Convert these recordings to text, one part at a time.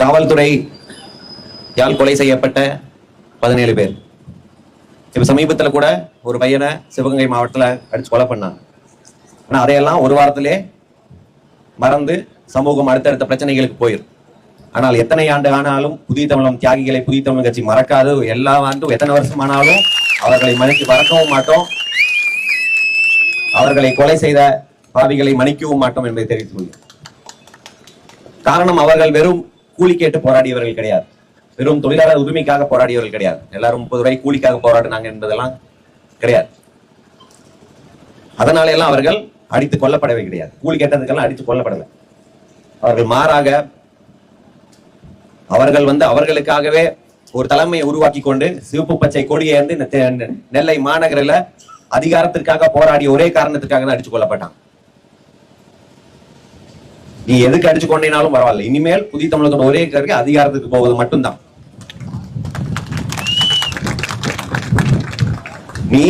காவல்துறை யால் கொலை செய்யப்பட்ட பதினேழு பேர். இப்ப சமீபத்துல கூட ஒரு பையனை சிவகங்கை மாவட்டத்துல அடிச்சு கொலை பண்ணாங்க. ஆனா அதையெல்லாம் ஒரு வாரத்திலே மறந்து சமூகம் அடுத்தடுத்த பிரச்சனைகளுக்கு போயிரும் ஆனால் எத்தனை ஆண்டு ஆனாலும் புதிய தமிழம் தியாகிகளை புதிய தமிழ் கட்சி மறக்காது. எல்லா ஆண்டும் எத்தனை வருஷம் ஆனாலும் அவர்களை மன்னித்து மறக்கவும் மாட்டோம். அவர்களை கொலை செய்த பாவிகளை மன்னிக்கவும் மாட்டோம் என்பதை தெரிவித்துக் காரணம் அவர்கள் வெறும் கூலி கேட்டு போராடியவர்கள் கிடையாது. வெறும் தொழிலாளர் உரிமைக்காக போராடியவர்கள் கிடையாது. எல்லாரும் முப்பது ரூபாய் கூலிக்காக போராடினாங்க என்பதெல்லாம் கிடையாது. அதனால எல்லாம் அவர்கள் அடித்து கொல்லப்படவே கிடையாது. கூலி கேட்டதுக்கெல்லாம் அடித்து கொல்லப்படலை. அவர்கள் மாறாக அவர்கள் வந்து அவர்களுக்காகவே ஒரு தலைமையை உருவாக்கி கொண்டு சிவப்பு பச்சை கொடியை வந்து நெல்லை மாநகரில் அதிகாரத்திற்காக போராடிய ஒரே காரணத்திற்காக தான் அடிச்சு கொள்ளப்பட்டான் நீ எதுக்கு அடிச்சு கொண்டேனாலும் பரவாயில்ல. இனிமேல் புதிய தமிழகத்தோட ஒரே கருக்கு அதிகாரத்துக்கு போவது மட்டும்தான். நீ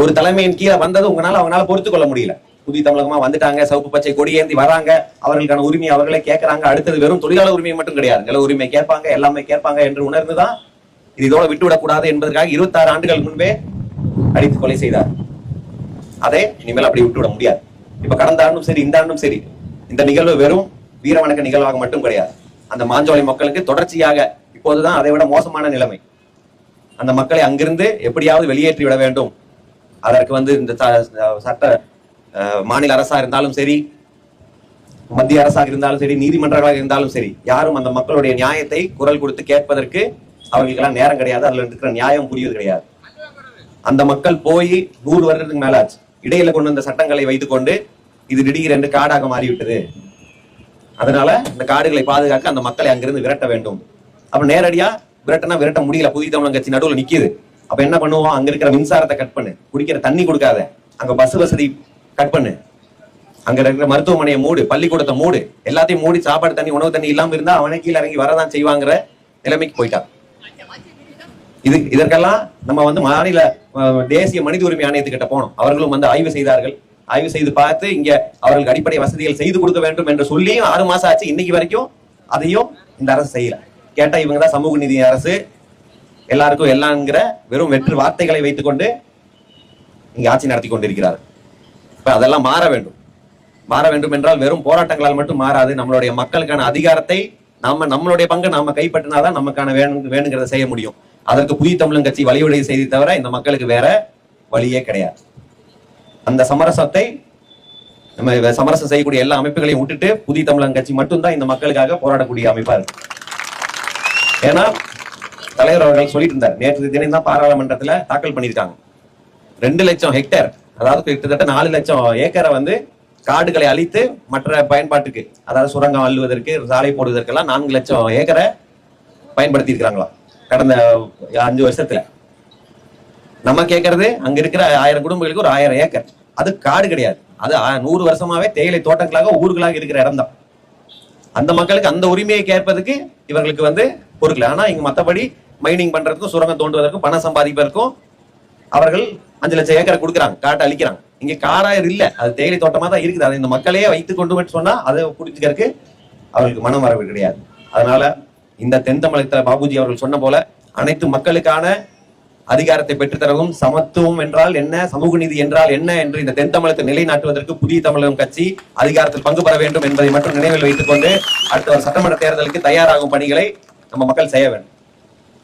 ஒரு தலைமையின் கீழே வந்தது உங்களால அவங்களால பொறுத்து கொள்ள முடியல. புதிய தமிழகமா வந்துட்டாங்க சவுப்பு பச்சை கொடி ஏந்தி வராங்க அவர்களுக்கான உரிமையை அவர்களே கேட்கறாங்க அடுத்தது வெறும் தொழிலாளர் உரிமை மட்டும் கிடையாது. நில உரிமை கேட்பாங்க எல்லாமே கேட்பாங்க என்று உணர்ந்துதான் இது இதோட விட்டுவிடக்கூடாது என்பதற்காக இருபத்தாறு ஆண்டுகள் முன்பே அடித்து கொலை செய்தார். அதை இனிமேல் அப்படி விட்டுவிட முடியாது. இப்ப கடந்த ஆண்டும் சரி இந்த ஆண்டும் சரி. இந்த நிகழ்வு வெறும் வீரவணக்க நிகழ்வாக மட்டும் கிடையாது. அந்த மாஞ்சோலை மக்களுக்கு தொடர்ச்சியாக இப்போதுதான் அதை விட மோசமான நிலைமை. அந்த மக்களை அங்கிருந்து எப்படியாவது வெளியேற்றி விட வேண்டும். அதற்கு வந்து இந்த ச- சட்ட மாநில அரசா இருந்தாலும் சரி மத்திய அரசாக இருந்தாலும் சரி நீதிமன்றங்களாக இருந்தாலும் சரி யாரும் அந்த மக்களுடைய நியாயத்தை குரல் கொடுத்து கேட்பதற்கு அவங்களுக்கெல்லாம் நேரம் கிடையாது. அதுல இருக்கிற நியாயம் புரியுது கிடையாது. அந்த மக்கள் போய் நூறு வருடத்துக்கு மேலாச்சு. இடையில கொண்டு வந்த சட்டங்களை வைத்துக்கொண்டு இது திடீரென்று காடாக மாறிவிட்டது. அதனால இந்த காடுகளை பாதுகாக்க அந்த மக்களை அங்கிருந்து விரட்ட வேண்டும். அப்ப நேரடியா விரட்டனா விரட்ட முடியல. புதிய தமிழன் கட்சி நடுவில் நிக்கிது. அப்ப என்ன பண்ணுவோம்? அங்க இருக்கிற மின்சாரத்தை கட் பண்ணு. குடிக்கிற தண்ணி கொடுக்காத. அங்க பஸ் வசதி கட் பண்ணு. அங்க இருக்கிற மருத்துவமனையை மூடு. பள்ளிக்கூடத்தை மூடு. எல்லாத்தையும் மூடி சாப்பாடு தண்ணி உணவு தண்ணி இல்லாம இருந்தா அவனே கீழே இறங்கி வரதான் செய்வாங்கிற நிலைமைக்கு போயிட்டான். இது இதற்கெல்லாம் நம்ம வந்து மாநில தேசிய மனித உரிமை ஆணையத்துக்கிட்ட போனோம். அவர்களும் வந்து ஆய்வு செய்தார்கள். ஆய்வு செய்து பார்த்து இங்க அவர்களுக்கு அடிப்படை வசதிகள் செய்து கொடுக்க வேண்டும் என்று சொல்லியும் ஆறு மாசம் ஆச்சு. இன்னைக்கு வரைக்கும் அதையும் இந்த அரசு செய்யல. கேட்டா இவங்க தான் சமூக நீதி அரசு. எல்லாருக்கும் எல்லாங்கிற வெறும் வெற்று வார்த்தைகளை வைத்துக்கொண்டு இங்க ஆட்சி நடத்தி கொண்டிருக்கிறார். இப்ப அதெல்லாம் மாற வேண்டும். மாற வேண்டும் என்றால் வெறும் போராட்டங்களால் மட்டும் மாறாது. நம்மளுடைய மக்களுக்கான அதிகாரத்தை நாம நம்மளுடைய பங்கு நாம கைப்பற்றினாதான் நமக்கான வேணும் வேணுங்கிறத செய்ய முடியும். அதற்கு புதிய தமிழன் கட்சி வழிவடை செய்தி தவிர இந்த மக்களுக்கு வேற வழியே கிடையாது. அந்த சமரசத்தை நம்ம சமரசம் செய்யக்கூடிய எல்லா அமைப்புகளையும் விட்டுட்டு புதிய தமிழன் கட்சி மட்டும்தான் இந்த மக்களுக்காக போராடக்கூடிய அமைப்பா இருக்கு. ஏன்னா தலைவர் அவர்கள் சொல்லிட்டு இருந்தார். நேற்று தினம் தான் பாராளுமன்றத்துல தாக்கல் பண்ணியிருக்காங்க. ரெண்டு லட்சம் ஹெக்டேர் அதாவது கிட்டத்தட்ட நாலு லட்சம் ஏக்கரை வந்து காடுகளை அழித்து மற்ற பயன்பாட்டுக்கு அதாவது சுரங்கம் அள்ளுவதற்கு சாலை போடுவதற்கெல்லாம் நான்கு லட்சம் ஏக்கரை பயன்படுத்தி இருக்கிறாங்களா கடந்த அஞ்சு வருஷத்துல. நம்ம கேட்கறது அங்க இருக்கிற ஆயிரம் குடும்பங்களுக்கு ஒரு ஆயிரம் ஏக்கர். அது காடு கிடையாது. அது ஆ- நூறு வருஷமாவே தேயிலை தோட்டங்களாக ஊர்களாக இருக்கிற இடம் தான் அந்த மக்களுக்கு அந்த உரிமையை கேட்பதுக்கு இவங்களுக்கு வந்து பொறுக்கல. ஆனா இங்க மத்தபடி மைனிங் பண்றதுக்கும் சுரங்கம் தோண்டுவதற்கும் பணம் சம்பாதிப்பதற்கும் அவர்கள் அஞ்சு லட்சம் ஏக்கரை கொடுக்குறாங்க காட்டை அழிக்கிறாங்க. இங்க காராயர் இல்ல. அது தேயிலை தோட்டமா தான் இருக்குது. அதை இந்த மக்களே வைத்து கொண்டு சொன்னா அதை குடிச்சுக்கிறதுக்கு அவர்களுக்கு மனம் வரவு கிடையாது. அதனால இந்த தென் தமிழகத்துல பாபுஜி அவர்கள் சொன்ன போல அனைத்து மக்களுக்கான அதிகாரத்தை பெற்றுத்தரவும் சமத்துவம் என்றால் என்ன சமூக நீதி என்றால் என்ன என்று இந்த தென் தமிழகத்தை நிலைநாட்டுவதற்கு புதிய தமிழகம் கட்சி அதிகாரத்தில் பங்கு பெற வேண்டும் என்பதை மட்டும் நினைவில் வைத்துக் கொண்டு அடுத்த ஒரு சட்டமன்ற தேர்தலுக்கு தயாராகும் பணிகளை நம்ம மக்கள் செய்ய வேண்டும்.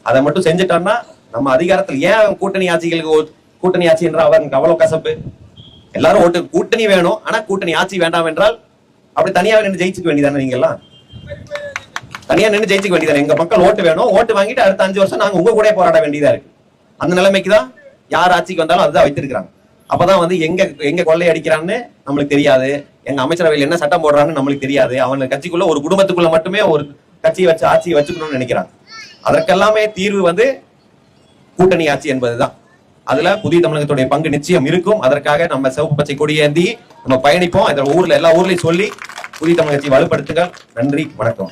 அதை மட்டும் செஞ்சுட்டோம்னா நம்ம அதிகாரத்தில் ஏன் கூட்டணி ஆட்சிகளுக்கு ஓ- கூட்டணி ஆட்சி என்றால் அவருக்கு அவ்வளவு கசப்பு? எல்லாரும் ஓட்டு கூட்டணி வேணும். ஆனா கூட்டணி ஆட்சி வேண்டாம் என்றால் அப்படி தனியாக நின்று ஜெயிச்சுக்க வேண்டியதானே நீங்க எல்லாம் தனியா நின்று ஜெயிச்சுக்க வேண்டியதானே? எங்க மக்கள் ஓட்டு வேணும். ஓட்டு வாங்கிட்டு அடுத்த அஞ்சு வருஷம் நாங்க உங்க கூட போராட வேண்டியதா இருக்கு. அந்த நிலைமைக்கு தான் யார் ஆட்சிக்கு வந்தாலும் அதுதான் வைத்திருக்கிறாங்க. அப்பதான் வந்து எங்க எங்க கொள்ளை அடிக்கிறான்னு நம்மளுக்கு தெரியாது. எங்க அமைச்சரவையில் என்ன சட்டம் போடுறான்னு நம்மளுக்கு தெரியாது. அவங்க கட்சிக்குள்ள ஒரு குடும்பத்துக்குள்ள மட்டுமே ஒரு கட்சியை வச்சு ஆட்சியை வச்சுக்கணும்னு நினைக்கிறாங்க. அதற்கெல்லாமே தீர்வு வந்து கூட்டணி ஆட்சி என்பதுதான். அதுல புதிய தமிழகத்துடைய பங்கு நிச்சயம் இருக்கும். அதற்காக நம்ம சிவப்பு பச்சை கொடியேந்தி நம்ம பயணிப்போம். இதில் ஊர்ல எல்லா ஊர்லயும் சொல்லி புதிய தமிழகத்தை வலுப்படுத்துங்கள். நன்றி வணக்கம்.